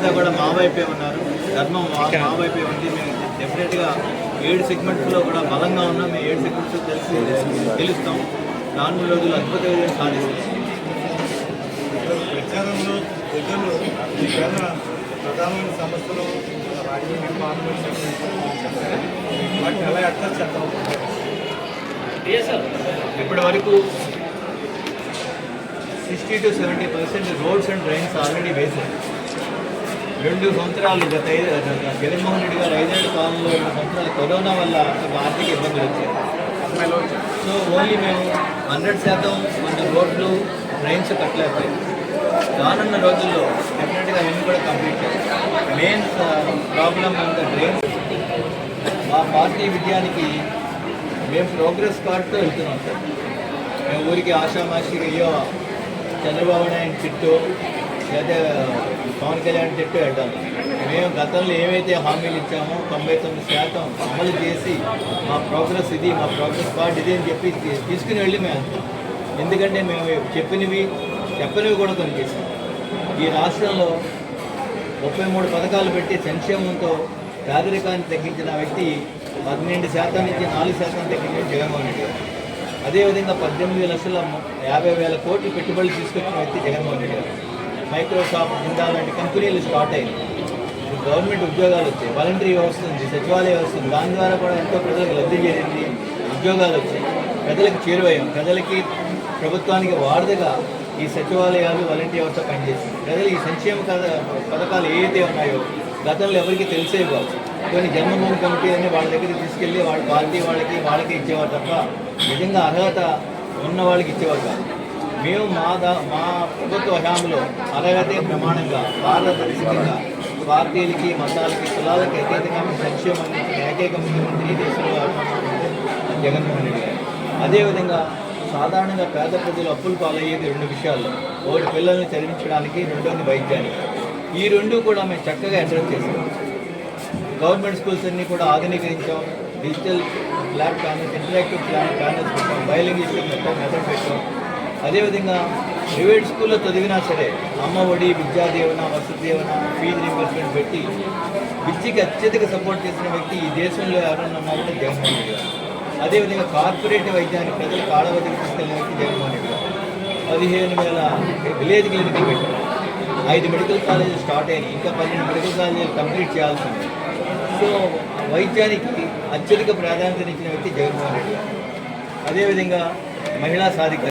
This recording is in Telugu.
ప్రజలంతా కూడా మా వైపే ఉన్నారు. ధర్మం మా వైపే ఉంది. మేము డెఫినెట్గా ఏడు సెగ్మెంట్స్లో కూడా బలంగా ఉన్నాం. మేము ఏడు సెగ్మెంట్స్ తెలిసి గెలుస్తాం. నాలుగు రోజులు అద్భుత విజయం సాధిస్తాం. ప్రచారంలో ప్రజలు మీకన్నా ప్రధానమైన సమస్యలు వాటిని ఎలా ఇప్పటి వరకు sixty to seventy percent roads and drains already వేశారు. రెండు సంవత్సరాలు గత జగన్మోహన్ రెడ్డి గారు ఐదేళ్ళ కాలంలో రెండు సంవత్సరాలు కరోనా వల్ల ఆర్థిక ఇబ్బందులు వచ్చాయి. సో ఓన్లీ మేము హండ్రెడ్ శాతం మన రోడ్లు డ్రైన్స్ కట్టలేకపోయాం. రానున్న రోజుల్లో డెఫినెట్గా మేము కూడా కంప్లీట్ మెయిన్ ప్రాబ్లమ్ అంత డ్రైన్ మా పార్టీ విజయానికి మేము ప్రోగ్రెస్ కార్డ్తో వెళ్తున్నాం సార్. మేము ఊరికి ఆషామాషిగా అయ్యో చంద్రబాబు నాయుడు చిట్టు లేదా పవన్ కళ్యాణ్ చెట్టు వెళ్ళాం మేము గతంలో ఏవైతే హామీలు ఇచ్చామో తొంభై తొమ్మిది శాతం అమలు చేసి మా ప్రోగ్రెస్ ఇది మా ప్రోగ్రెస్ కార్డ్ ఇది అని చెప్పి తీసుకుని వెళ్ళి మేము ఎందుకంటే మేము చెప్పినవి చెప్పనివి కూడా కొన్ని చేసాం ఈ రాష్ట్రంలో ముప్పై మూడు పథకాలు పెట్టి సంక్షేమంతో పేదరికాన్ని తగ్గించిన వ్యక్తి పన్నెండు శాతం నుంచి నాలుగు శాతం తగ్గించిన జగన్మోహన్ రెడ్డి గారు. అదేవిధంగా పద్దెనిమిది లక్షల యాభై వేల కోట్లు పెట్టుబడులు తీసుకొచ్చిన వ్యక్తి జగన్మోహన్ రెడ్డి గారు. మైక్రోసాఫ్ట్ జిందా లాంటి కంపెనీలు స్టార్ట్ అయ్యాయి. గవర్నమెంట్ ఉద్యోగాలు వచ్చాయి. వాలంటరీ వ్యవస్థ ఉంది సచివాలయ వ్యవస్థ ఉంది. దాని ద్వారా కూడా ఎంతో ప్రజలకు లబ్ధి చేరింది ఉద్యోగాలు వచ్చాయి. ప్రజలకు చేరువయ్యాం. ప్రజలకి ప్రభుత్వానికి వారధిగా ఈ సచివాలయాలు వాలంటీర్ వ్యవస్థ పనిచేసింది. ప్రజలు ఈ సంక్షేమ కథ- పథకాలు ఏవైతే ఉన్నాయో గతంలో ఎవరికి తెలిసే కావు. కొన్ని జన్మభూమి కమిటీ అని వాళ్ళ దగ్గరికి తీసుకెళ్ళి వాళ్ళ పార్టీ వాళ్ళకి వాళ్ళకి ఇచ్చేవారు తప్ప నిజంగా అర్హత ఉన్న వాళ్ళకి ఇచ్చేవారు కాదు. మేము మా మా ప్రభుత్వ హయాంలో అర్హతే ప్రమాణంగా పారదర్శకంగా పార్టీలకి మతాలకి కులాలకి అతీతంగా సంక్షేమం ఏకైక ముఖ్యమంత్రి దేశంలో జగన్మోహన్ రెడ్డి గారు. అదేవిధంగా సాధారణంగా పేద ప్రజలు అప్పులు పాలయ్యేది రెండు విషయాల్లో ఒకటి పిల్లల్ని చదివించడానికి రెండోది వైద్యానికి. ఈ రెండు కూడా మేము చక్కగా అడ్రస్ చేసాం గవర్నమెంట్ స్కూల్స్ అన్నీ కూడా ఆధునీకరించాం. Digital platforms interactive plan panels పెట్టాం. బయలింగ్విస్టిక్ పెట్టాం మెథడ్ పెట్టాం. అదేవిధంగా ప్రైవేట్ స్కూల్లో చదివినా సరే అమ్మ ఒడి విద్యా దీవెన వసతి దీవెన ఫీజు రీంబర్స్మెంట్ పెట్టి విద్యకి అత్యధిక సపోర్ట్ చేసిన వ్యక్తి ఈ దేశంలో ఎవరన్నా ఉన్నారంటే జగన్మోహన్ రెడ్డి గారు. అదేవిధంగా కార్పొరేట్ వైద్యాన్ని ప్రజలు కాడవదికి తీసుకెళ్ళిన వ్యక్తి జగన్మోహన్ రెడ్డి గారు. పదిహేను వేల విలేజ్ క్లినిక్లు పెట్టారు. ఐదు మెడికల్ కాలేజీలు స్టార్ట్ అయినాయి. ఇంకా పన్నెండు మెడికల్ కాలేజీలు కంప్లీట్ చేయాల్సి ఉంది. సో వైద్యానికి అత్యధిక ప్రాధాన్యత ఇచ్చిన వ్యక్తి జగన్మోహన్ రెడ్డి గారు. అదేవిధంగా మహిళా సాధికారు